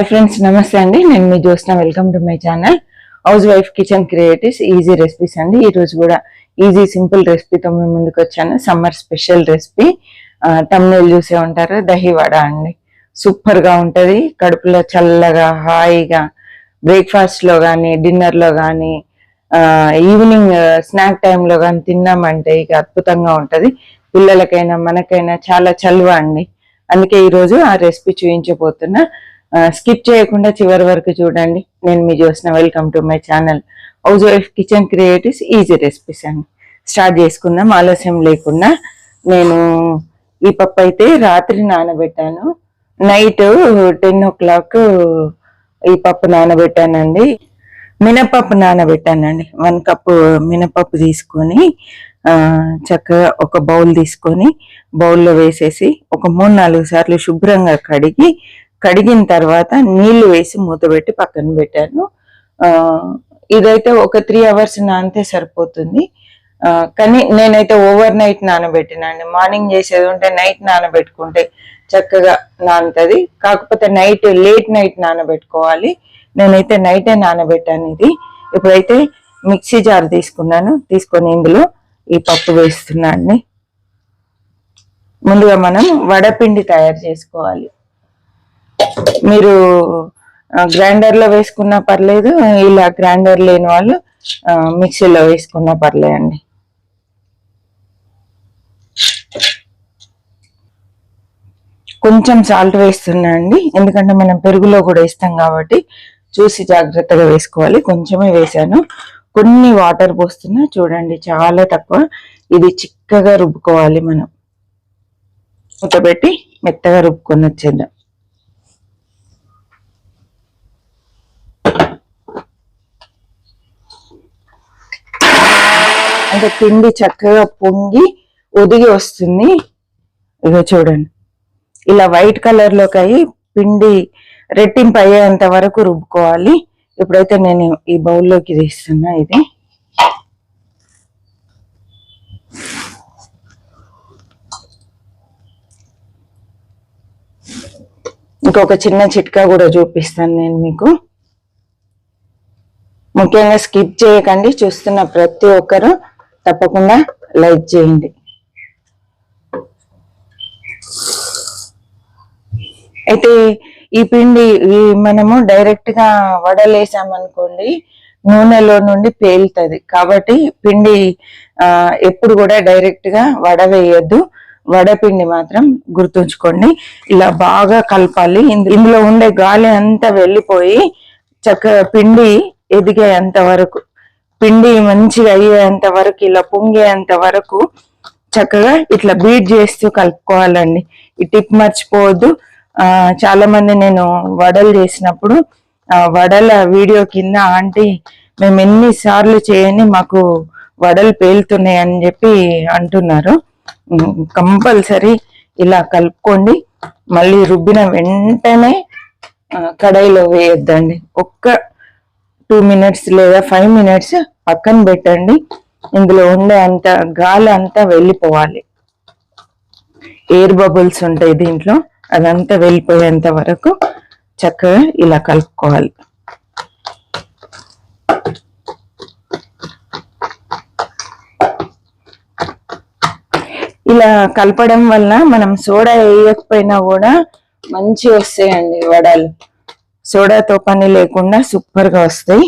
Hi friends నమస్తే అండి. నేను మీ Jyotsna. Welcome to my channel house wife kitchen creatives easy recipes అండి ఈరోజు కూడా ఈజీ సింపుల్ రెసిపీతో మేము ముందుకు వచ్చాను. సమ్మర్ స్పెషల్ రెసిపీ తమ్ముళ్ళు చూసే ఉంటారు. దహివాడ అండి. సూపర్గా ఉంటుంది. కడుపులో చల్లగా హాయిగా బ్రేక్ఫాస్ట్లో కానీ డిన్నర్లో కానీ ఈవినింగ్ స్నాక్ టైంలో కానీ తిన్నామంటే ఇక అద్భుతంగా ఉంటుంది. పిల్లలకైనా మనకైనా చాలా చలువ అండి. అందుకే ఈరోజు ఆ రెసిపీ చూపించబోతున్నా స్కిప్ చేయకుండా చివరి వరకు చూడండి. నేను మీ చూసిన welcome to my channel house wife kitchen creatives easy recipes అండి. స్టార్ట్ చేసుకుందాం. ఆలస్యం లేకుండా నేను ఈ పప్పు అయితే రాత్రి నానబెట్టాను. నైట్ టెన్ ఓ క్లాక్ ఈ పప్పు నానబెట్టానండి. మినపప్పు నానబెట్టానండి. వన్ కప్ మినపప్పు తీసుకొని చక్కగా ఒక బౌల్ తీసుకొని బౌల్లో వేసేసి ఒక మూడు నాలుగు సార్లు శుభ్రంగా కడిగి కడిగిన తర్వాత నీళ్ళు వేసి మూత పెట్టి పక్కన పెట్టాను. ఇదైతే ఒక త్రీ అవర్స్ నానితే సరిపోతుంది. కానీ నేనైతే ఓవర్ నైట్ నానబెట్టినండి మార్నింగ్ చేసేది ఉంటే నైట్ నానబెట్టుకుంటే చక్కగా నానుతుంది. కాకపోతే నైట్ లేట్ నైట్ నానబెట్టుకోవాలి. నేనైతే నైటే నానబెట్టాను ఇది. ఇప్పుడైతే మిక్సీ జార్ తీసుకున్నాను. తీసుకొని ఇందులో ఈ పప్పు వేస్తున్నాను ముందుగా మనం వడపిండి తయారు చేసుకోవాలి. మీరు గ్రైండర్లో వేసుకున్నా పర్లేదు ఇలా గ్రైండర్ లేని వాళ్ళు మిక్సీలో వేసుకున్నా పర్లేదండి. కొంచెం సాల్ట్ వేస్తున్నా అండి. ఎందుకంటే మనం పెరుగులో కూడా వేస్తాం కాబట్టి చూసి జాగ్రత్తగా వేసుకోవాలి. కొంచెమే వేసాను. కొన్ని వాటర్ పోస్తున్నా చూడండి చాలా తక్కువ. ఇది చిక్కగా రుబ్బుకోవాలి మనం. మూత పెట్టి మెత్తగా రుబ్బుకొని వచ్చేద్దాం. తర్వాత పిండి చక్కగా పొంగి ఒదిగి వస్తుంది. ఇగో చూడండి. ఇలా వైట్ కలర్లోకి అయ్యి పిండి రెట్టింపు అయ్యేంత వరకు రుబ్బుకోవాలి. ఇప్పుడైతే నేను ఈ బౌల్లోకి తీస్తున్నా ఇది. ఇంకొక చిన్న చిట్కా కూడా చూపిస్తాను నేను మీకు. ముఖ్యంగా స్కిప్ చేయకండి. చూస్తున్న ప్రతి ఒక్కరు తప్పకుండా లైక్ చేయండి. అయితే ఈ పిండి మనము డైరెక్ట్గా వడలేసామనుకోండి నూనెలో నుండి పేలుతుంది. కాబట్టి పిండి ఎప్పుడు కూడా డైరెక్ట్గా వడ వేయొద్దు వడపిండి మాత్రం గుర్తుంచుకోండి. ఇలా బాగా కలపాలి. ఇందు- ఇందులో ఉండే గాలి అంతా వెళ్ళిపోయి చక్కగా పిండి ఎదిగేంత వరకు పిండి మంచిగా అయ్యేంత వరకు ఇలా పొంగేంత వరకు చక్కగా ఇట్లా బీట్ చేస్తూ కలుపుకోవాలండి. ఈ టిప్ మర్చిపోవద్దు. ఆ చాలా మంది నేను వడలు చేసినప్పుడు ఆ వడల వీడియో కింద ఆంటీ మేము ఎన్నిసార్లు చేయని మాకు వడలు పేలుతున్నాయి అని చెప్పి అంటున్నారు. కంపల్సరీ ఇలా కలుపుకోండి. మళ్ళీ రుబ్బిన వెంటనే కడాయిలో వేయొద్దండి. ఒక్క టూ మినిట్స్ లేదా ఫైవ్ మినిట్స్ పక్కన పెట్టండి. ఇందులో ఉండే అంత గాలి అంతా వెళ్ళిపోవాలి. ఎయిర్ బబుల్స్ ఉంటాయి దీంట్లో. అదంతా వెళ్ళిపోయేంత వరకు చక్కగా ఇలా కలుపుకోవాలి. ఇలా కలపడం వల్ల మనం సోడా వేయకపోయినా కూడా మంచి వస్తాయండి వడలు. సోడాతో పని లేకుండా సూపర్గా వస్తాయి.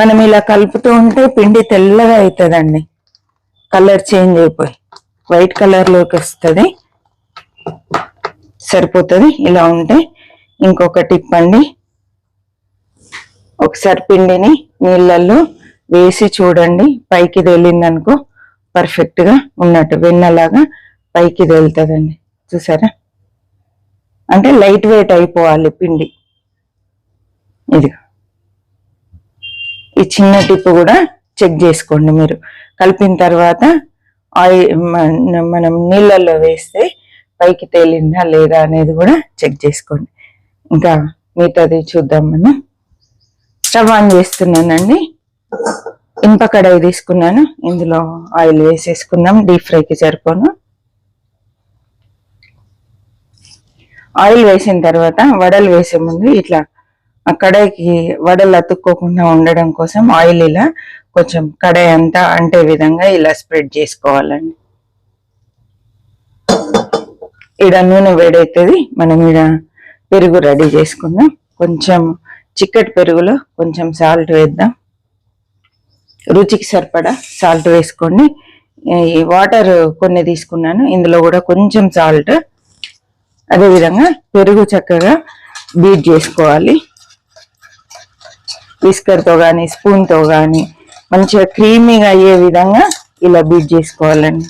మనం ఇలా కలుపుతూ ఉంటే పిండి తెల్లగా అవుతుందండి కలర్ చేంజ్ అయిపోయి వైట్ కలర్లోకి వస్తుంది. సరిపోతుంది ఇలా ఉంటే ఇంకొక టిప్ అండి. ఒకసారి పిండిని నీళ్ళల్లో వేసి చూడండి. పైకి తేలిందనుకో పర్ఫెక్ట్గా ఉన్నట్టు వెన్నలాగా పైకి తేలుతుందండి. చూసారా? అంటే లైట్ వెయిట్ అయిపోవాలి పిండి. ఇది ఈ చిన్న టిప్ కూడా చెక్ చేసుకోండి మీరు. కలిపిన తర్వాత ఆయిల్ మనం నీళ్ళల్లో వేస్తే పైకి తేలిందా లేదా అనేది కూడా చెక్ చేసుకోండి. ఇంకా మిగతాది చూద్దాం మనం. స్టవ్ ఆన్ చేస్తున్నానండి. ఇనుప కడాయి తీసుకున్నాను. ఇందులో ఆయిల్ వేసేసుకుందాం. డీప్ ఫ్రైకి సరిపోను. ఆయిల్ వేసిన తర్వాత వడలు వేసే ముందు ఇట్లా ఆ కడాయికి వడలు అతుక్కోకుండా ఉండడం కోసం ఆయిల్ ఇలా కొంచెం కడాయి అంతా అంటే విధంగా ఇలా స్ప్రెడ్ చేసుకోవాలండి. ఈడ నూనె వేడవుతుంది మనం ఈడ పెరుగు రెడీ చేసుకుందాం. కొంచెం చిక్కటి పెరుగులో కొంచెం సాల్ట్ వేద్దాం. రుచికి సరిపడా సాల్ట్ వేసుకోండి ఈ వాటర్ కొన్ని తీసుకున్నాను. ఇందులో కూడా కొంచెం సాల్ట్ అదేవిధంగా పెరుగు చక్కగా బీట్ చేసుకోవాలి. విస్కర్తో కానీ స్పూన్తో కానీ మంచిగా క్రీమీగా అయ్యే విధంగా ఇలా బీట్ చేసుకోవాలండి.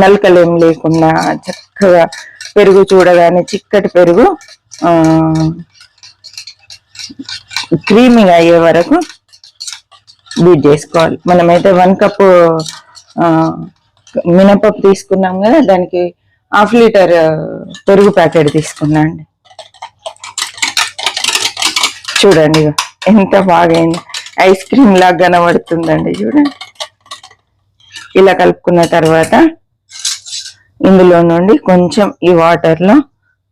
నలకలేం లేకుండా చక్కగా పెరుగు చూడగానే చిక్కటి పెరుగు క్రీమీగా అయ్యే వరకు బీట్ చేసుకోవాలి. మనమైతే వన్ కప్ మినపప్పు తీసుకున్నాం కదా దానికి హాఫ్ లీటర్ పెరుగు ప్యాకెట్ తీసుకున్నా అండి. చూడండి ఎంత బాగైంది. ఐస్ క్రీమ్ లాగా కనబడుతుందండి చూడండి. ఇలా కలుపుకున్న తర్వాత ఇందులో నుండి కొంచెం ఈ వాటర్లో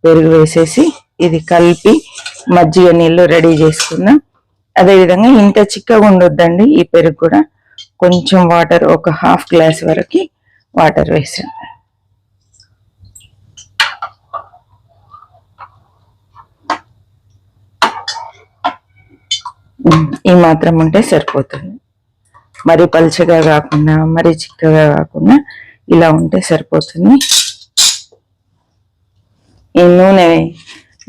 పెరుగు వేసేసి ఇది కలిపి మజ్జిగ నీళ్ళు రెడీ చేసుకుందాం అదేవిధంగా ఇంత చిక్కగా ఉండొద్దండి. ఈ పెరుగు కూడా కొంచెం వాటర్ ఒక హాఫ్ గ్లాస్ వరకు వాటర్ వేసాను. ఈ మాత్రం ఉంటే సరిపోతుంది. మరి పలుచగా కాకుండా మరి చిక్కగా కాకుండా ఇలా ఉంటే సరిపోతుంది. ఈ నూనె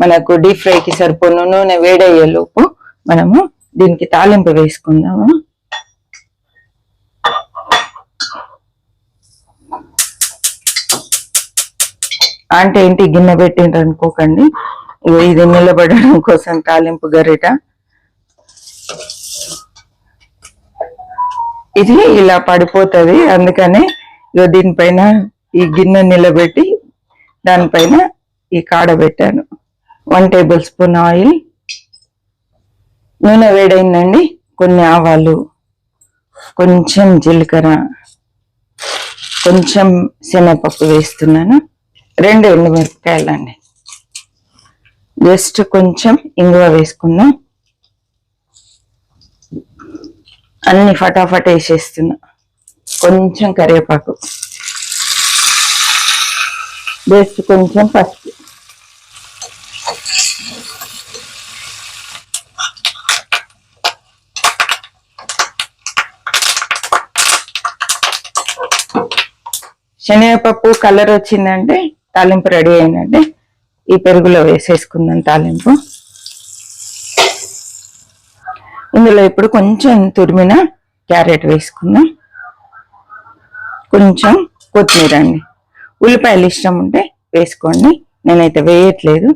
మనకు డీప్ ఫ్రైకి సరిపోను నూనె వేడయ్యేలోపు మనము దీనికి తాలింపు వేసుకుందాము. అంటే ఏంటి గిన్నె పెట్టిండ్రు అనుకోకండి. ఇది నిలబడడం కోసం తాలింపు గరిట. ఇది ఇలా పడిపోతుంది అందుకనే ఇక దీనిపైన ఈ గిన్నె నిలబెట్టి దానిపైన ఈ కాడ పెట్టాను వన్ టేబుల్ స్పూన్ ఆయిల్. నూనె వేడైందండి. కొన్ని ఆవాలు కొంచెం జీలకర్ర కొంచెం శనగపప్పు వేస్తున్నాను. రెండు ఎండుమిరపకాయలండి. జస్ట్ కొంచెం ఇంగువ వేసుకుందాం. అన్ని ఫటాఫట్ వేసేస్తున్నా. కొంచెం కరివేపాకు. జస్ట్ కొంచెం పసుపు. శనగపప్పు కలర్ వచ్చిందంటే తాలింపు రెడీ అయిందంటే ఈ పెరుగులో వేసేసుకుందాం తాలింపు. ఇందులో ఇప్పుడు కొంచెం తురిమిన క్యారెట్ వేసుకుందాం. కొంచెం కొత్తిమీర అండి. ఉల్లిపాయలు ఇష్టం ఉంటే వేసుకోండి. నేనైతే వేయట్లేదు.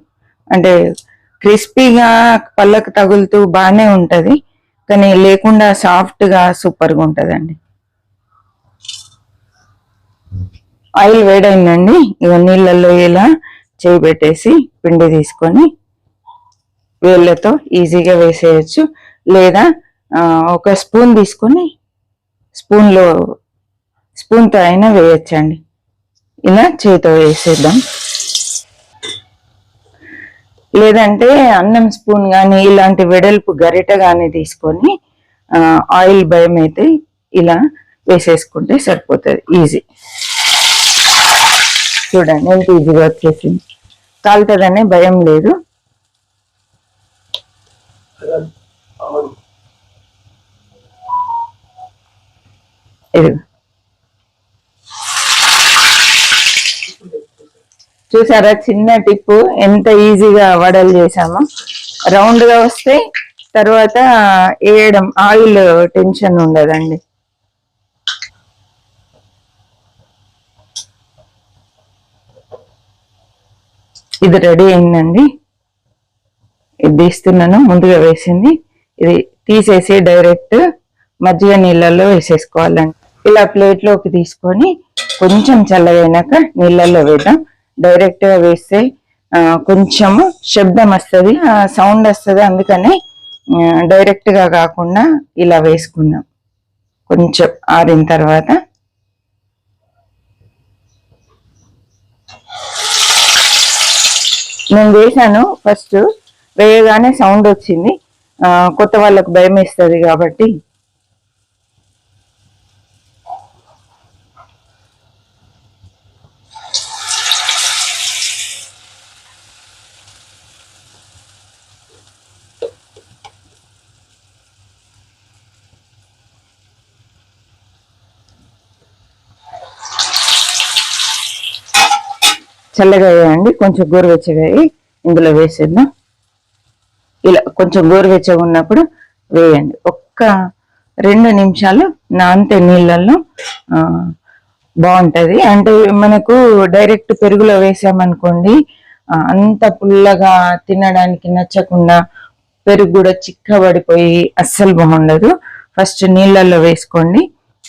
అంటే క్రిస్పీగా పళ్ళకు తగులుతూ బాగానే ఉంటుంది. కానీ లేకుండా సాఫ్ట్గా సూపర్గా ఉంటుందండి. ఆయిల్ వేడైందండి. ఇక నీళ్ళల్లో ఇలా చేయి పెట్టేసి పిండి తీసుకొని వేళ్ళతో ఈజీగా వేసేయచ్చు. లేదా ఒక స్పూన్ తీసుకొని స్పూన్లో స్పూన్తో అయినా వేయచ్చండి. ఇలా చేతితో వేసేద్దాం. లేదంటే అన్నం స్పూన్ కానీ ఇలాంటి వెడల్పు గరిట కానీ తీసుకొని ఆయిల్ భయం అయితే ఇలా వేసేసుకుంటే సరిపోతుంది. ఈజీ. చూడండి ఎంత ఈజీగా వచ్చేసింది కాలుతుందనే భయం లేదు. ఇది చూసారా చిన్న టిప్పు ఎంత ఈజీగా వడలు చేసామో రౌండ్గా వస్తే తర్వాత వేయడం ఆయిల్ టెన్షన్ ఉండదండి. ఇది రెడీ అయిందండి. ఇది తీస్తున్నాను ముందుగా వేసింది. ఇది తీసేసి డైరెక్ట్ మజ్జిగ నీళ్ళల్లో వేసేసుకోవాలండి. ఇలా ప్లేట్లోకి తీసుకొని కొంచెం చల్లగైనాక నీళ్ళల్లో వేద్దాం. డైరెక్ట్గా వేస్తే కొంచెము శబ్దం వస్తుంది సౌండ్ వస్తుంది అందుకని డైరెక్ట్గా కాకుండా ఇలా వేసుకుందాం. కొంచెం ఆరిన తర్వాత నేను వేసాను ఫస్ట్. వేయగానే సౌండ్ వచ్చింది. కొత్త వాళ్ళకు భయం వేస్తుంది కాబట్టి. చల్లగా వేయండి. కొంచెం గోరువెచ్చగా ఇందులో వేసేద్దాం. ఇలా కొంచెం గోరువెచ్చగా ఉన్నప్పుడు వేయండి. ఒక్క రెండు నిమిషాలు నాంతే నీళ్ళల్లో బాగుంటుంది. అంటే మనకు డైరెక్ట్ పెరుగులో వేసామనుకోండి అంత పుల్లగా తినడానికి నచ్చకుండా పెరుగు కూడా చిక్కబడిపోయి అస్సలు బాగుండదు. ఫస్ట్ నీళ్ళల్లో వేసుకోండి.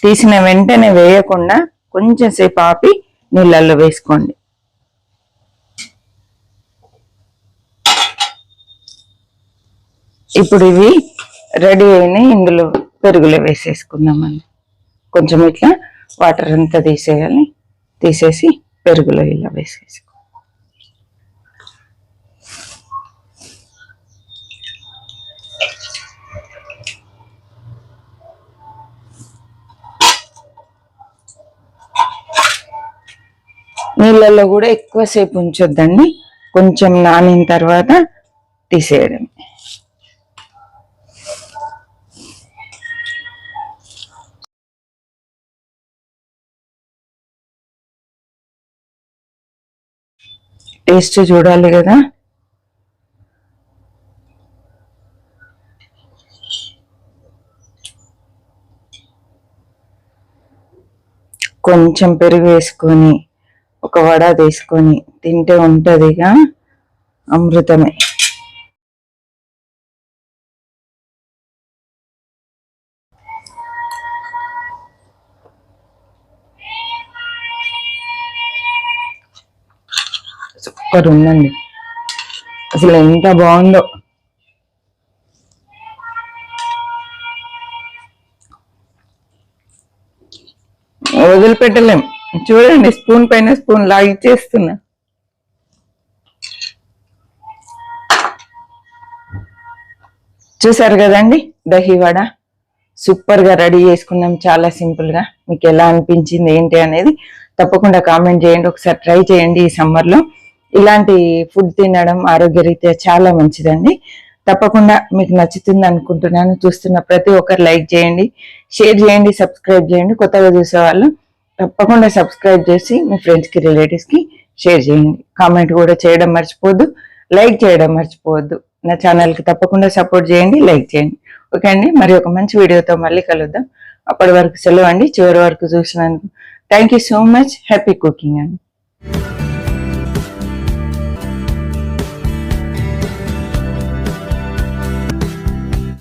తీసిన వెంటనే వేయకుండా కొంచెంసేపు ఆపి నీళ్ళల్లో వేసుకోండి. ఇప్పుడు ఇవి రెడీ అయినాయి ఇందులో పెరుగులో వేసేసుకుందామండి. కొంచెం ఇట్లా వాటర్ అంతా తీసేయాలి. తీసేసి పెరుగులో ఇలా వేసేసుకో. నీళ్ళల్లో కూడా ఎక్కువసేపు ఉంచొద్దండి. కొంచెం నానిన తర్వాత తీసేయడం టేస్ట్ చూడాలి కదా. కొంచెం పెరుగు వేసుకొని ఒక వడ తీసుకొని తింటే ఉంటుందిగా. అమృతమే. ఒక్కటి ఉందండి. అసలు ఎంత బాగుందో. వదిలిపెట్టలేం. చూడండి స్పూన్ పైన స్పూన్ లాగి చేస్తున్నా చూసారు కదండి దహివాడ సూపర్గా రెడీ చేసుకున్నాం చాలా సింపుల్గా మీకు ఎలా అనిపించింది ఏంటి అనేది తప్పకుండా కామెంట్ చేయండి. ఒకసారి ట్రై చేయండి ఈ సమ్మర్లో. ఇలాంటి ఫుడ్ తినడం ఆరోగ్యరీత్యా చాలా మంచిదండి. తప్పకుండా మీకు నచ్చుతుంది అనుకుంటున్నాను. చూస్తున్న ప్రతి ఒక్కరు లైక్ చేయండి షేర్ చేయండి సబ్స్క్రైబ్ చేయండి. కొత్తగా చూసే వాళ్ళు తప్పకుండా సబ్స్క్రైబ్ చేసి మీ ఫ్రెండ్స్కి రిలేటివ్స్కి షేర్ చేయండి. కామెంట్ కూడా చేయడం మర్చిపోవద్దు లైక్ చేయడం మర్చిపోవద్దు. నా ఛానల్కి తప్పకుండా సపోర్ట్ చేయండి లైక్ చేయండి. ఓకే అండి మరి ఒక మంచి వీడియోతో మళ్ళీ కలుద్దాం. అప్పటి వరకు సెలవు అండి. చివరి వరకు చూసినందుకు thank you so much happy cooking అండి.